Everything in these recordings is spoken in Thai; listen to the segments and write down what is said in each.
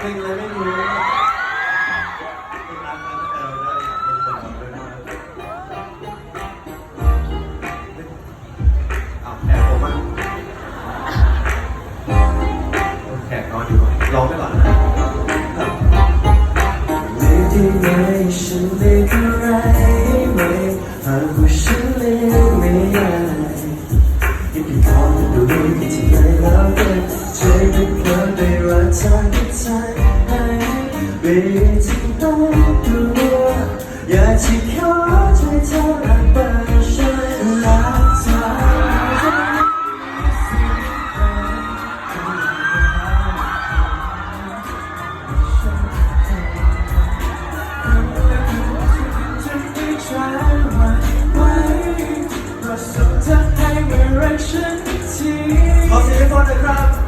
เลงไม่ามกัแต่เก้บ้าแขกผแขกนอนอยู่ร้องไปก่อนนะ ว่าเธอคิดใจให้ไม่จำต้องกลัวอยากจะขอใจเธอรักไปฉันรักเธขอเทุนะครับ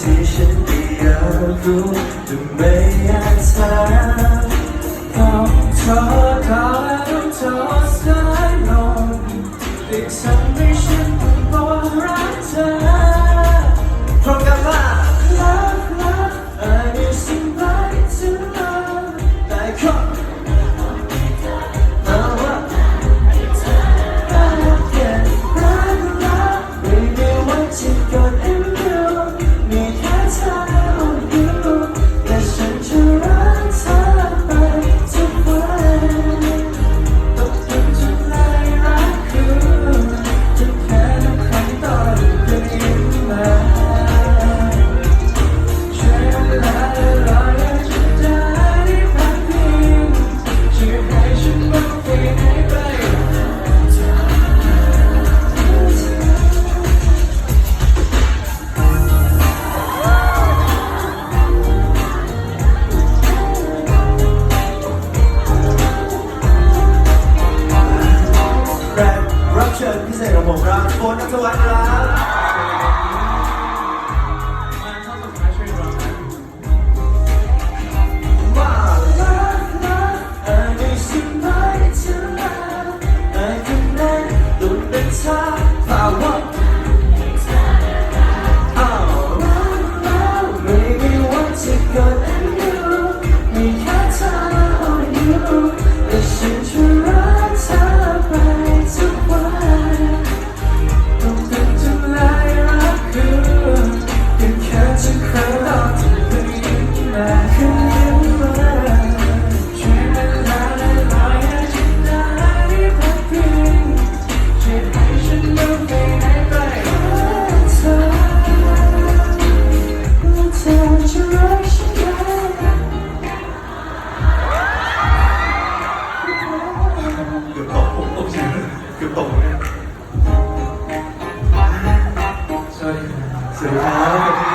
ที่ฉันไม่ยากรู้จะไม่อยากถามต้องขอต้องขอ Oh, โอเคเกือบตกเลยสสดีครับสวัสดีครับ